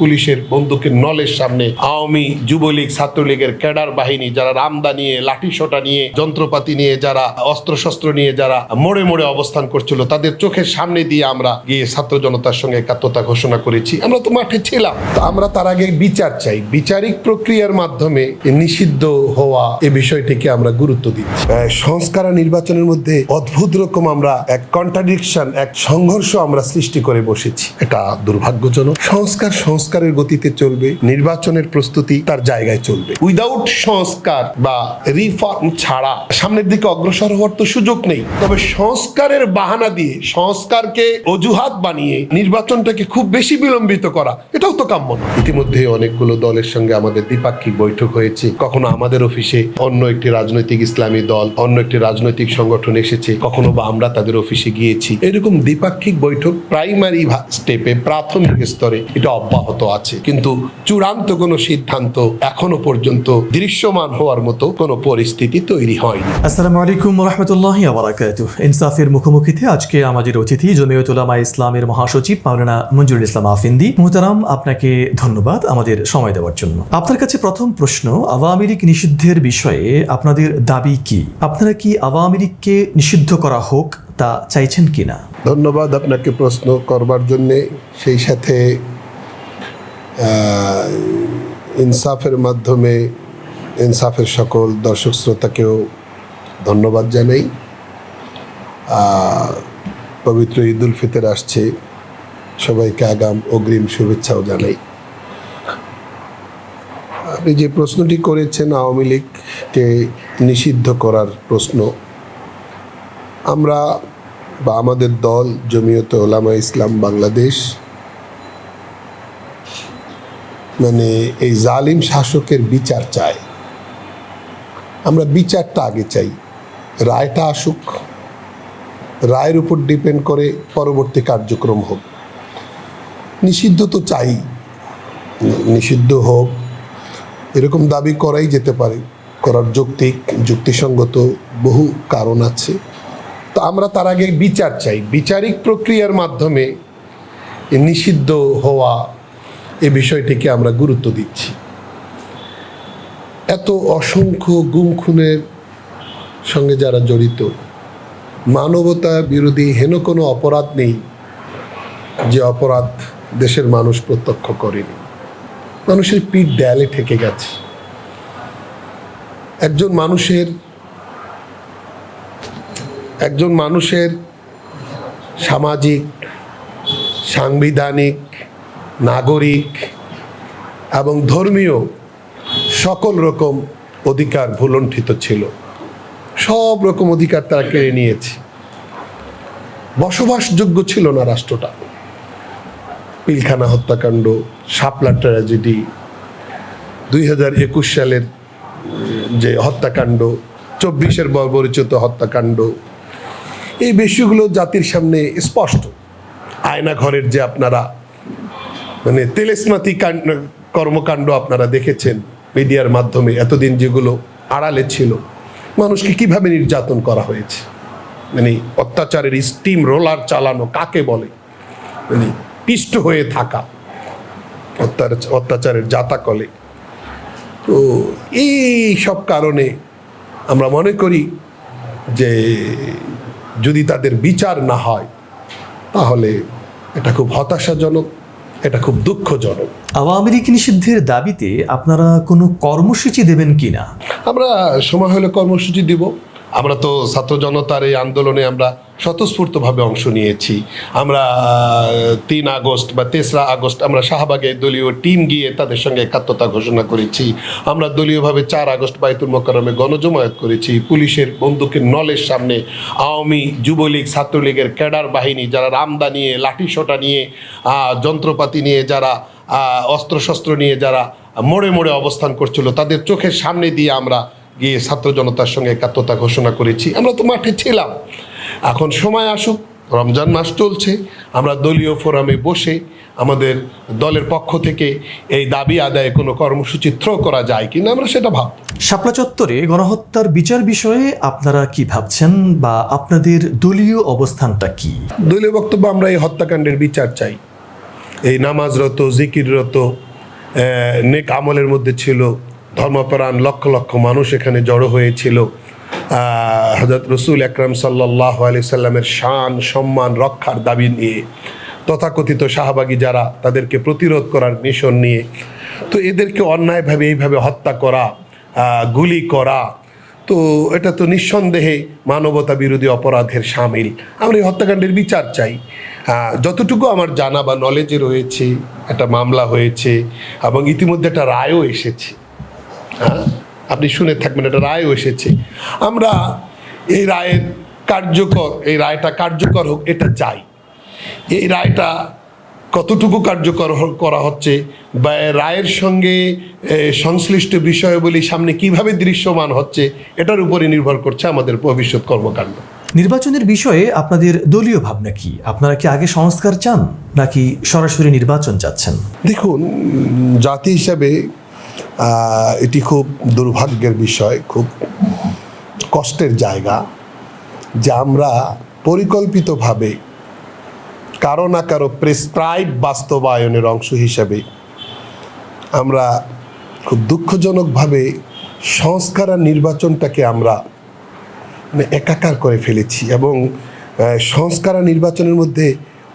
পুলিশের বন্দুকের নলের সামনে আওয়ামী যুবলীগ, ছাত্রলীগের ক্যাডার বাহিনী, যারা রামদা নিয়ে, লাঠি সোটা নিয়ে, যন্ত্রপাতি নিয়ে, যারা অস্ত্রশস্ত্র নিয়ে, যারা মোড়ে মোড়ে অবস্থান করছিল, তাদের চোখের সামনে দিয়ে আমরা গিয়ে ছাত্র জনতার সঙ্গে একাত্মতা ঘোষণা করেছি। আমরা তো মাঠে ছিলাম। আমরা তার আগে বিচার চাই। বিচারিক প্রক্রিয়ার মাধ্যমে নিষিদ্ধ হওয়া এ বিষয়টিকে আমরা গুরুত্ব দিচ্ছি। সংস্কার নির্বাচনের মধ্যে অদ্ভুত রকম আমরা এক কন্ট্রাডিকশন এক সংঘর্ষ আমরা সৃষ্টি করে বসেছি। এটা দুর্ভাগ্যজনক। সংস্কার সংস্কার সংস্কারের গতিতে চলবে নির্বাচনের প্রস্তুতি তার জায়গায় চলবে। উইদাউট সংস্কার বা রিফর্ম ছাড়া সামনের দিকে অগ্রসর হওয়ার তো সুযোগ নেই। তবে সংস্কারের বাহানা দিয়ে সংস্কারকে অজুহাত বানিয়ে নির্বাচনটাকে খুব বেশি বিলম্বিত করা এটাও তো কাম্য না ইতিমধ্যে অনেকগুলো দলের সঙ্গে আমাদের দ্বিপাক্ষিক বৈঠক হয়েছে। কখনো আমাদের অফিসে অন্য একটি রাজনৈতিক ইসলামী দল অন্য একটি রাজনৈতিক সংগঠন এসেছে। কখনো বা আমরা তাদের অফিসে গিয়েছি। এরকম দ্বিপাক্ষিক বৈঠক প্রাইমারি স্টেপে প্রাথমিক স্তরে এটা অব্যাহত। আছে। কিন্তু চূড়ান্ত কোনো সিদ্ধান্ত এখনও পর্যন্ত দৃশ্যমান হওয়ার মতো কোনো পরিস্থিতি তৈরি হয়নি। আসসালামু আলাইকুম রহমতুল্লাহ আবরাকাত ইনসাফের মুখোমুখিতে আজকে আমাদের অতিথি জমিয়ত উলামা ইসলামের মহাসচিব মাওলানা মঞ্জুরুল ইসলাম আফিন্দি। মুহতারাম আপনাকে ধন্যবাদ আমাদের সময় দেওয়ার জন্য। আপনার কাছে প্রথম প্রশ্ন আওয়ামী লীগ নিষিদ্ধের বিষয়ে আপনাদের দাবি কি? আপনারা কি আওয়ামী লীগকে নিষিদ্ধ করা হোক তা চাইছেন কিনা? ধন্যবাদ আপনাকে প্রশ্ন করবার জন্যে। সেই সাথে ইনসাফের মাধ্যমে, ইনসাফের সকল দর্শক শ্রোতাকেও ধন্যবাদ জানাই। পবিত্র ঈদ উল ফিতর আসছে। সবাইকে আগাম অগ্রিম শুভেচ্ছাও জানাই। আপনি যে প্রশ্নটি করেছেন আওয়ামী লীগকে নিষিদ্ধ করার প্রশ্ন, আমরা বা আমাদের দল জমিয়ত ওলামা ইসলাম বাংলাদেশ মানে এই জালিম শাসকের বিচার চায় আমরা বিচারটা আগে চাই। রায়টা আসুক। রায়ের উপর ডিপেন্ড করে পরবর্তী কার্যক্রম হোক। নিষিদ্ধ তো চাই। নিষিদ্ধ হোক। এরকম দাবি করাই যেতে পারে। করার যৌক্তিক, যুক্তিসঙ্গত বহু কারণ আছে। তো আমরা তার আগে বিচার চাই। বিচারিক প্রক্রিয়ার মাধ্যমে নিষিদ্ধ হওয়া এ বিষয়টিকে আমরা গুরুত্ব দিচ্ছি। এত অসংখ্য গুম খুনের সঙ্গে যারা জড়িত, মানবতা বিরোধী হেন কোনো অপরাধ নেই যে অপরাধ দেশের মানুষ প্রত্যক্ষ করেনি। মানুষের পিঠ দেয়ালে ঠেকে গেছে। একজন মানুষের একজন মানুষের সামাজিক, সাংবিধানিক নাগরিক এবং ধর্মীয় সকল রকম অধিকার ভুলণ্ঠিত ছিল। সব রকম অধিকার তারা কেড়ে নিয়েছে। বসবাসযোগ্য ছিল না রাষ্ট্রটা। পিলখানা হত্যাকাণ্ড, শাপলা ট্র্যাজেডি, দুই হাজার একুশ সালের যে হত্যাকাণ্ড, চব্বিশের বর্বরিচিত হত্যাকাণ্ড, এই বিষয়গুলো জাতির সামনে স্পষ্ট। আয়না ঘরের যে আপনারা মানে তেলেসমাতি কর্মকাণ্ড আপনারা দেখেছেন মিডিয়ার মাধ্যমে এতদিন যেগুলো আড়ালে ছিল। মানুষকে কীভাবে নির্যাতন করা হয়েছে? মানে অত্যাচারের স্টিম রোলার চালানো কাকে বলে? মানে পিষ্ট হয়ে থাকা অত্যাচার- অত্যাচারের জাতাকলে তো এই সব কারণে আমরা মনে করি যে যদি তাদের বিচার না হয়, তাহলে এটা খুব হতাশাজনক। এটা খুব দুঃখজনক। আওয়ামী লীগ নিষিদ্ধের দাবিতে আপনারা কোনো কর্মসূচি দেবেন কিনা? আমরা সময় হলে কর্মসূচি দিব। আমরা তো ছাত্র জনতার এই আন্দোলনে আমরা স্বতঃস্ফূর্তভাবে অংশ নিয়েছি। আমরা তিন আগস্ট বা তেসরা আগস্ট আমরা শাহবাগে দলীয় টিম গিয়ে তাদের সঙ্গে একাত্মতা ঘোষণা করেছি। আমরা দলীয়ভাবে চার আগস্ট বাইতুল মোকারমে গণজমায়েত করেছি। পুলিশের বন্দুকের নলের সামনে আওয়ামী যুবলীগ, ছাত্রলীগের ক্যাডার বাহিনী, যারা রামদা নিয়ে লাঠি সোটা নিয়ে যন্ত্রপাতি নিয়ে, যারা অস্ত্রশস্ত্র নিয়ে, যারা মোড়ে মোড়ে অবস্থান করছিল, তাদের চোখের সামনে দিয়ে আমরা গিয়ে ছাত্র জনতার সঙ্গে একাত্মতা ঘোষণা করেছি। আমরা তো মাঠে ছিলাম। এখন সময় আসুক রমজান মাস চলছে আমরা দলীয় ফোরামে বসে আমাদের দলের পক্ষ থেকে এই দাবি আদায়ে কোনো কর্মসূচি থ্রো করা যায় কিনা আমরা সেটা ভাব শাপলা চত্বরে গণহত্যার বিচার বিষয়ে আপনারা কি ভাবছেন বা আপনাদের দলীয় অবস্থানটা কি? দলীয় বক্তব্য আমরা এই হত্যাকাণ্ডের বিচার চাই। এই নামাজরত জিকিররত নেক আমলের মধ্যে ছিল ধর্মপ্রাণ লক্ষ লক্ষ মানুষ এখানে জড়ো হয়েছিল। হজরত রসুল আকরাম সাল্লাহ আলি সাল্লামের শান, সম্মান, রক্ষার দাবি নিয়ে, তথাকথিত শাহবাগী যারা তাদেরকে প্রতিরোধ করার মিশন নিয়ে, তো এদেরকে অন্যায়ভাবে এইভাবে হত্যা করা গুলি করা, তো এটা তো নিঃসন্দেহে মানবতা বিরোধী অপরাধের সামিল। আমরা এই হত্যাকাণ্ডের বিচার চাই। যতটুকু আমার জানা বা নলেজে রয়েছে, একটা মামলা হয়েছে এবং ইতিমধ্যে একটা রায়ও এসেছে। হ্যাঁ? আপনি শুনে থাকবেন একটা রায়ও এসেছে। আমরা এই রায়ের কার্যকর এই রায়টা কার্যকর হোক এটা চাই। এই রায়টা কতটুকু কার্যকর হ- করা হচ্ছে বা রায়ের সঙ্গে সংশ্লিষ্ট বিষয়গুলি সামনে কীভাবে দৃশ্যমান হচ্ছে এটার উপরে নির্ভর করছে আমাদের ভবিষ্যৎ কর্মকাণ্ড। নির্বাচনের বিষয়ে আপনাদের দলীয় ভাবনা কি? আপনারা কি আগে সংস্কার চান নাকি সরাসরি নির্বাচন চাচ্ছেন? দেখুন জাতি হিসাবে এটি খুব দুর্ভাগ্যের বিষয়, খুব কষ্টের জায়গা যে আমরা পরিকল্পিতভাবে কারও না কারও প্রেসক্রাইব বাস্তবায়নের অংশ হিসাবে আমরা খুব দুঃখজনকভাবে সংস্কার আর নির্বাচনটাকে আমরা মানে একাকার করে ফেলেছি এবং সংস্কার আর নির্বাচনের মধ্যে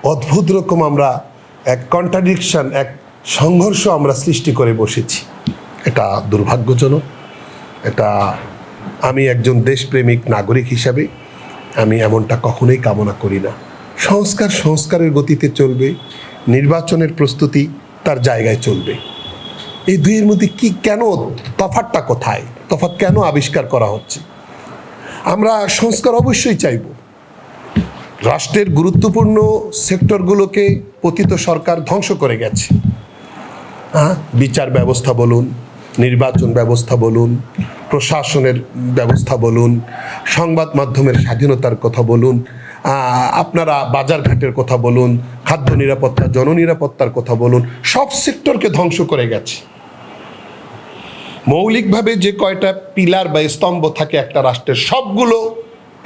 অদ্ভুত রকম আমরা এক কন্ট্রাডিকশন এক সংঘর্ষ আমরা সৃষ্টি করে বসেছি। এটা দুর্ভাগ্যজনক। এটা আমি একজন দেশপ্রেমিক নাগরিক হিসাবে আমি এমনটা কখনোই কামনা করি না। সংস্কার সংস্কারের গতিতে চলবে, নির্বাচনের প্রস্তুতি তার জায়গায় চলবে। এই দুইয়ের মধ্যে কি কেন তফাতটা কোথায়? তফাৎ কেন আবিষ্কার করা হচ্ছে? আমরা সংস্কার অবশ্যই চাইব। রাষ্ট্রের গুরুত্বপূর্ণ সেক্টরগুলোকে পতিত সরকার ধ্বংস করে গেছে। বিচার ব্যবস্থা বলুন নির্বাচন ব্যবস্থা বলুন, প্রশাসনের ব্যবস্থা বলুন, সংবাদ মাধ্যমের স্বাধীনতার কথা বলুন আপনারা বাজারঘাটের কথা বলুন, খাদ্য নিরাপত্তা, জননিরাপত্তার কথা বলুন, সব সেক্টরকে ধ্বংস করে গেছে। মৌলিকভাবে যে কয়টা পিলার বা স্তম্ভ থাকে একটা রাষ্ট্রের, সবগুলো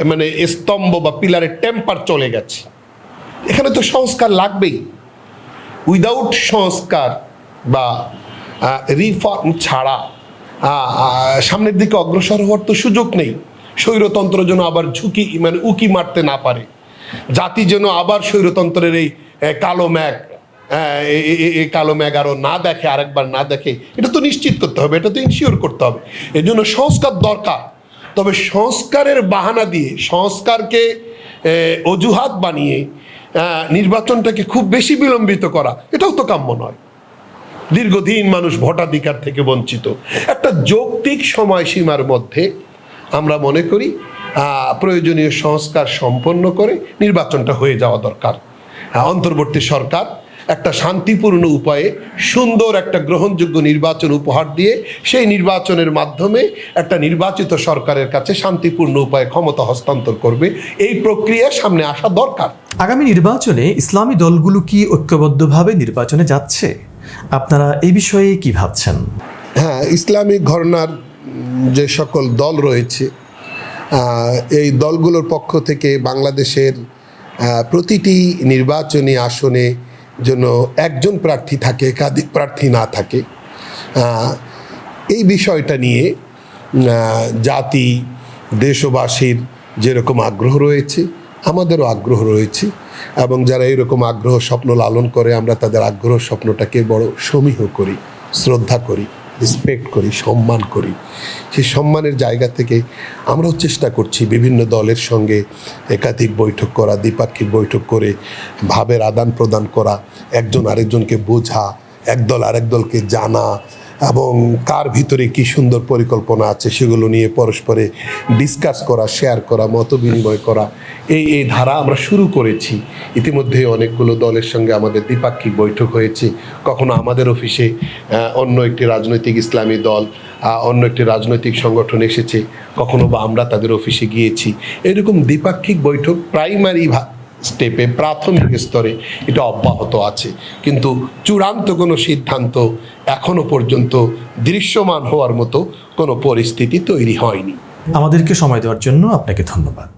মানে স্তম্ভ বা পিলারের টেম্পার চলে গেছে। এখানে তো সংস্কার লাগবেই। উইদাউট সংস্কার বা রিফর্ম ছাড়া। সামনের দিকে অগ্রসর হওয়ার তো সুযোগ নেই। স্বৈরতন্ত্র যেন আবার ঝুঁকি মানে উকি মারতে না পারে। জাতি যেন আবার স্বৈরতন্ত্রের এই কালো ম্যাগ এই কালো ম্যাগ আরও না দেখে, আরেকবার না দেখে, এটা তো নিশ্চিত করতে হবে, এটা তো ইনশিওর করতে হবে। এর জন্য সংস্কার দরকার। তবে সংস্কারের বাহানা দিয়ে, সংস্কারকে অজুহাত বানিয়ে নির্বাচনটাকে খুব বেশি বিলম্বিত করা, এটাও তো কাম্য নয়। দীর্ঘদিন মানুষ ভোটাধিকার থেকে বঞ্চিত। একটা যৌক্তিক সময়সীমার মধ্যে আমরা মনে করি প্রয়োজনীয় সংস্কার সম্পন্ন করে নির্বাচনটা হয়ে যাওয়া দরকার। অন্তর্বর্তী সরকার একটা শান্তিপূর্ণ উপায়ে সুন্দর একটা গ্রহণযোগ্য নির্বাচন উপহার দিয়ে সেই নির্বাচনের মাধ্যমে একটা নির্বাচিত সরকারের কাছে শান্তিপূর্ণ উপায়ে ক্ষমতা হস্তান্তর করবে, এই প্রক্রিয়া সামনে আসা দরকার। আগামী নির্বাচনে ইসলামী দলগুলো কি ঐক্যবদ্ধভাবে নির্বাচনে যাচ্ছে? আপনারা এই বিষয়ে কি ভাবছেন? হ্যাঁ ইসলামিক ঘরনার যে সকল দল রয়েছে এই দলগুলোর পক্ষ থেকে বাংলাদেশের প্রতিটি নির্বাচনী আসনে যেন একজন প্রার্থী থাকে, একাধিক প্রার্থী না থাকে এই বিষয়টা নিয়ে জাতি, দেশবাসীর যেরকম আগ্রহ রয়েছে, আমাদেরও আগ্রহ রয়েছে। এবং যারা এরকম আগ্রহ স্বপ্ন লালন করে, আমরা তাদের আগ্রহ স্বপ্নটাকে বড় সমীহ করি, শ্রদ্ধা করি রেসপেক্ট করি, সম্মান করি। সেই সম্মানের জায়গা থেকে আমরাও চেষ্টা করছি বিভিন্ন দলের সঙ্গে একাধিক বৈঠক করা, দ্বিপাক্ষিক বৈঠক করে, ভাবের আদান প্রদান করা, একজন আরেকজনকে বোঝা, একদল আরেক দলকে জানা এবং কার ভিতরে কি সুন্দর পরিকল্পনা আছে সেগুলো নিয়ে পরস্পরে ডিসকাস করা শেয়ার করা মত বিনিময় করা, এই এই ধারা আমরা শুরু করেছি। ইতিমধ্যে অনেকগুলো দলের সঙ্গে আমাদের দ্বিপাক্ষিক বৈঠক হয়েছে। কখনো আমাদের অফিসে অন্য একটি রাজনৈতিক ইসলামী দল অন্য একটি রাজনৈতিক সংগঠন এসেছে। কখনো বা আমরা তাদের অফিসে গিয়েছি। এরকম দ্বিপাক্ষিক বৈঠক প্রাইমারি স্টেপে প্রাথমিক স্তরে এটা অব্যাহত আছে। কিন্তু চূড়ান্ত কোনো সিদ্ধান্ত এখনও পর্যন্ত দৃশ্যমান হওয়ার মতো কোনো পরিস্থিতি তৈরি হয়নি। আমাদেরকে সময় দেওয়ার জন্য আপনাকে ধন্যবাদ।